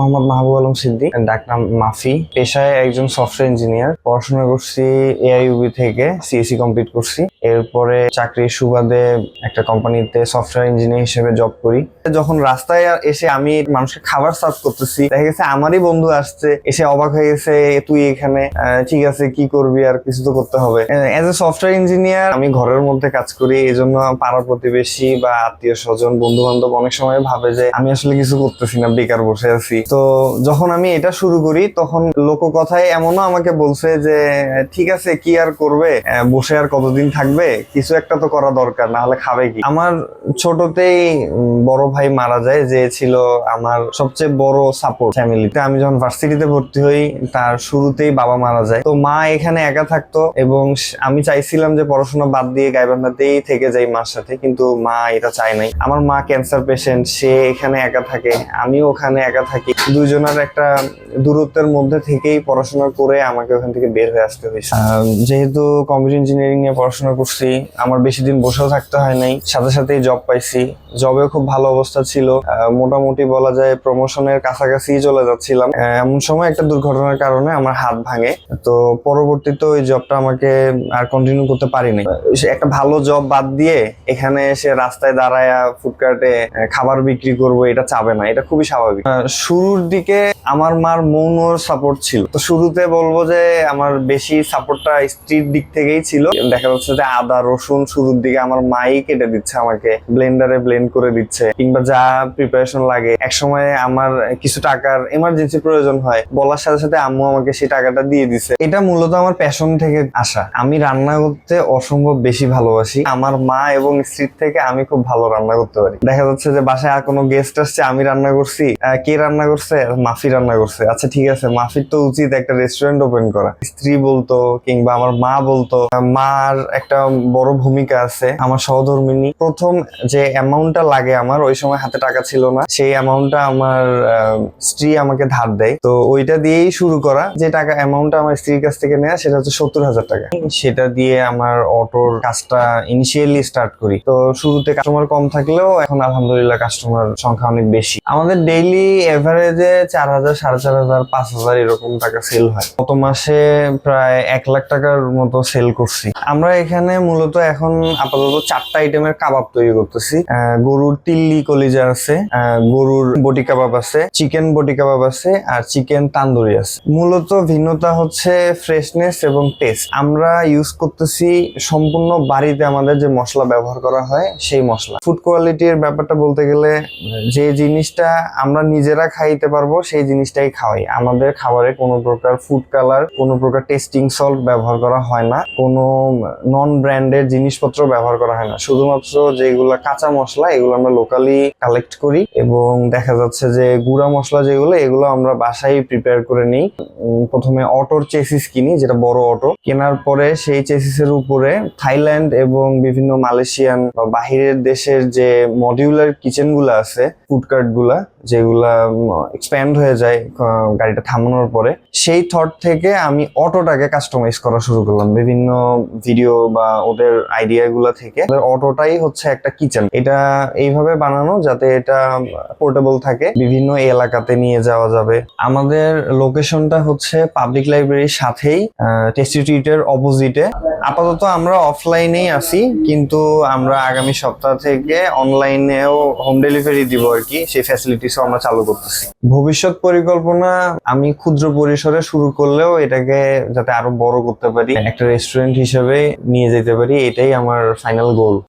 মোহাম্মদ মাহবুব আলম সিদ্দিক ডাকনাম মাফি। পেশায় একজন সফটওয়্যার ইঞ্জিনিয়ার পড়াশোনা করছি এআইইউবি থেকে সিএসসি কমপ্লিট করছি। এরপরে চাকরির সুবাদে একটা কোম্পানিতে সফটওয়্যার ইঞ্জিনিয়ার হিসেবে জব করি। যখন রাস্তায় এসে আমি মানুষকে খাবার সার্ভ করতেছি, দেখা গেছে আমারই বন্ধু আসছে, এসে অবাক হয়ে গেছে তুই এখানে? ঠিক আছে, কি করবি? আর কিছু তো করতে হবে। এজ এ সফটওয়্যার ইঞ্জিনিয়ার আমি ঘরের মধ্যে কাজ করি এই জন্য পাড়া প্রতিবেশী বা আত্মীয় স্বজন বন্ধু বান্ধব অনেক সময় ভাবে যে, আমি আসলে কিছু করতেছি না, বেকার বসে আছি। তো যখন আমি এটা শুরু করি, তখন লোক কথায় এমনও আমাকে বলছে যে, ঠিক আছে, কি আর করবে? বসে আর কতদিন থাকবে? কিছু একটা তো করা দরকার, না হলে খাবে কি? আমার ছোটতেই বড় ভাই মারা যায়, যে ছিল আমার সবচেয়ে বড় সাপোর্ট ফ্যামিলিতে আমি যখন ভার্সিটিতে ভর্তি হই, তার শুরুতেই বাবা মারা যায়। তো মা এখানে একা থাকতো এবং আমি চাইছিলাম যে পড়াশোনা বাদ দিয়ে গাইবান্ধাতেই থেকে যাই মার সাথে, কিন্তু মা এটা চায় নাই। আমার মা ক্যান্সার পেশেন্ট সে এখানে একা থাকে, আমিও ওখানে একা থাকি। দুজনের একটা দূরত্বের মধ্যে থেকেই পড়াশোনা করে আমাকে ওখান থেকে বের হয়ে আসতে হয়েছে। যেহেতু কম্পিউটার ইঞ্জিনিয়ারিং নিয়ে পড়াশোনা করছি, আমার বেশি দিন বসেও থাকতে হয় নাই, সাথে সাথেই জব পাইছি। জবেও খুব ভালো অবস্থা ছিল। মোটামুটি বলা যায় প্রমোশনের কাছাকাছি চলে যাচ্ছিলাম। এমন সময় একটা দুর্ঘটনার কারণে আমার হাত ভাঙে। তো পরবর্তীতে ওই জবটা আমাকে আর কন্টিনিউ করতে পারিনি। একটা ভালো জব বাদ দিয়ে এখানে এসে রাস্তায় দাঁড়ায় ফুডকার্টে খাবার বিক্রি করব, এটা চাবে না। এটা খুবই স্বাভাবিক। শুরুর দিকে আমার মার মৌন সাপোর্ট ছিল। তো শুরুতে বলব যে আমার বেশি সাপোর্টটা স্ত্রীর দিক থেকেই ছিল। দেখা যাচ্ছে যে আদা, রসুন শুরুর দিকে আমার মাই কেটে দিচ্ছে আমাকে। ব্লেন্ডারে ব্লেন্ড করে দিচ্ছে কিংবা যা প্রিপারেশন লাগে। এক সময় আমার কিছু টাকার এমার্জেন্সি প্রয়োজন হয়। বলার সাথে সাথে আম্মু আমাকে সেই টাকাটা দিয়ে দিছে। এটা মূলত আমার প্যাশন থেকে আসা। আমি রান্না করতে অসম্ভব বেশি ভালোবাসি। আমার মা এবং স্ত্রীর থেকে আমি খুব ভালো রান্না করতে পারি। দেখা যাচ্ছে যে বাসায় আর কোনো গেস্ট আসছে, আমি রান্না করছি। কে রান্না করছে মাফি রান্না করছে। আচ্ছা ঠিক আছে মাফির তো উচিত একটা রেস্টুরেন্ট ওপেন করা। স্ত্রী বলতো, কিংবা আমার মা বলতো, মার একটা বড় ভূমিকা আছে, আমার সহধর্মিনী। প্রথম যে অ্যামাউন্টটা লাগে আমার, ওই সময় হাতে টাকা ছিল না। সেই অ্যামাউন্টটা আমার স্ত্রী আমাকে ধার দেয়। তো ওইটা দিয়েই শুরু করা। যে টাকা অ্যামাউন্টটা আমার স্ত্রীর কাছ থেকে নেওয়া সেটা হচ্ছে সত্তর হাজার টাকা। সেটা দিয়ে আমার অটোর কাজটা ইনিশিয়ালি স্টার্ট করি। তো শুরুতে কাস্টমার কম থাকলেও এখন আলহামদুলিল্লাহ কাস্টমার সংখ্যা অনেক বেশি। আমাদের ডেইলি এভারেজে চার হাজার, সাড়ে চার হাজার, পাঁচ হাজার এরকম টাকা সেল হয়। গত মাসে প্রায় এক লাখ টাকার মতো সেল করছি। আমরা এখানে মূলত এখন আপাতত চারটা আইটেমের কাবাব তৈরি করতেছি। গরুর তিল্লি কলিজা আছে গরুর বটি কাবাব আছে, চিকেন বটি কাবাব আছে, আর চিকেন তান্দুরি আছে। মূলত ভিন্নতা হচ্ছে ফ্রেশনেস এবং টেস্ট আমরা ইউজ করতেছি সম্পূর্ণ বাড়িতে আমাদের যে মশলা ব্যবহার করা হয়, সেই মশলা। ফুড কোয়ালিটির ব্যাপারটা বলতে গেলে যে জিনিসটা আমরা নিজেরা খাইতে পারব, সেই জিনিসটাই খাওয়াই। আমাদের খাবারে কোনো প্রকার ফুড কালার কোনো প্রকার টেস্টিং সল্ট ব্যবহার করা হয় না। কোনো নন ব্র্যান্ডের জিনিসপত্র ব্যবহার করা হয় না। শুধুমাত্র যেগুলো কাঁচা মশলা, এগুলো আমরা লোকালি কালেক্ট করি এবং দেখা যাচ্ছে যে গুঁড়া মশলা যেগুলো, এগুলো আমরা বাসায় প্রিপেয়ার করে নিই। প্রথমে অটোর চেসিস কিনি, যেটা বড় অটো। কেনার পরে সেই চেসিসের উপরে থাইল্যান্ড এবং বিভিন্ন মালয়েশিয়ান বা বাহিরের দেশের যে মডিউলার কিচেনগুলা আছে ফুড কার্টগুলা, যেগুলা এক্সপ্যান্ড হয়ে যায় গাড়িটা থামানোর পরে, সেই থট থেকে আমি অটোটাকে কাস্টমাইজ করা শুরু করলাম। বিভিন্ন ভিডিও বা ওদের আইডিয়া গুলা থেকে অটোটাই হচ্ছে একটা কিচেন এটা এইভাবে বানানো যাতে এটা পোর্টেবল থাকে। বিভিন্ন এলাকাতে নিয়ে যাওয়া যাবে। আমাদের লোকেশনটা হচ্ছে পাবলিক লাইব্রেরির সাথেই টেস্টি ট্রিটের অপোজিটে আপাতত আমরা অফলাইনেই আছি, কিন্তু আমরা আগামী সপ্তাহ থেকে অনলাইনেও হোম ডেলিভারি দিব আর কি। সেই ফ্যাসিলিটিসও আমরা চালু করতেছি। ভবিষ্যৎ পরিকল্পনা আমি ক্ষুদ্র পরিসরে শুরু করলেও এটাকে যাতে আরও বড় করতে পারি, একটা রেস্টুরেন্ট হিসেবে নিয়ে যেতে পারি, এটাই আমার ফাইনাল গোল